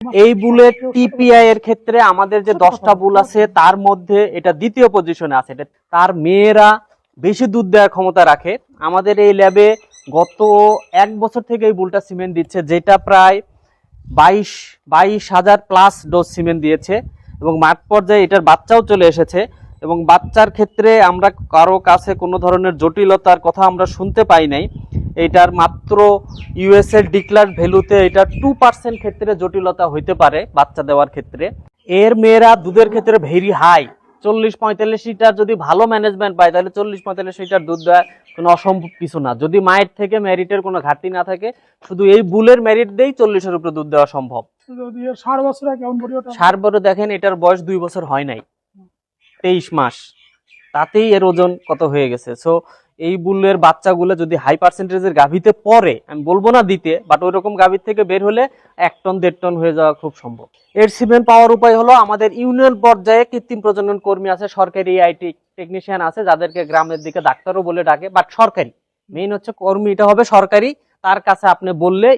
এই bullet TPI এর ক্ষেত্রে আমাদের যে দশটা বুল আছে তার মধ্যে এটা দ্বিতীয় পজিশনে আছে। তার মেয়েরা বেশি দুধ দেওয়ার ক্ষমতা রাখে। আমাদের এই ল্যাবে গত এক বছর থেকে এই বুলটা সিমেন্ট দিচ্ছে যেটা প্রায় বাইশ বাইশ হাজার প্লাস ডোজ সিমেন্ট দিয়েছে। এবং মাঠ পর্যায়ে এটার বাচ্চাও চলে এসেছে। এবং বাচ্চার ক্ষেত্রে আমরা কারও কাছে কোনো ধরনের জটিলতার কথা আমরা শুনতে পাই নাই। এটার মাত্র ইউএস এর ডিক্লার ভ্যালুতে এটা টু পার্সেন্ট ক্ষেত্রে জটিলতা হইতে পারে বাচ্চা দেওয়ার ক্ষেত্রে। এর মেয়েরা দুধের ক্ষেত্রে ভেরি হাই চল্লিশ পঁয়তাল্লিশ লিটার যদি ভালো ম্যানেজমেন্ট পায় তাহলে চল্লিশ পঁয়তাল্লিশ লিটার দুধ দেওয়া কোনো অসম্ভব কিছু না। যদি মায়ের থেকে মেরিটের কোনো ঘাটতি না থাকে শুধু এই বুলের মেরিট দিয়েই চল্লিশের উপরে দুধ দেওয়া সম্ভব। বছরে সার বড় দেখেন এটার বয়স দুই বছর হয় নাই। তেইশ মাস। তাতেই এর ওজন কত হয়ে গেছে? সো এই বুলের বাচ্চাগুলো যদি হাই পার্সেন্টেজের গাভীতে পড়ে, আমি বলব না দিতে বাট ওই রকম গাভীর থেকে বের হলে এক টন, দেড় টন হয়ে যাওয়া খুব সম্ভব। এর সিমেন্ট পাওয়ার উপায় হলো, আমাদের ইউনিয়ন পর্যায়ে কৃত্রিম প্রজনন কর্মী আছে, সরকারি আইটি টেকনিশিয়ান আছে, যাদেরকে গ্রামের দিকে ডাক্তারও বলে ডাকে বাট সরকারি। মেইন হচ্ছে কর্মী, এটা হবে সরকারি। তার কাছে আপনি বললে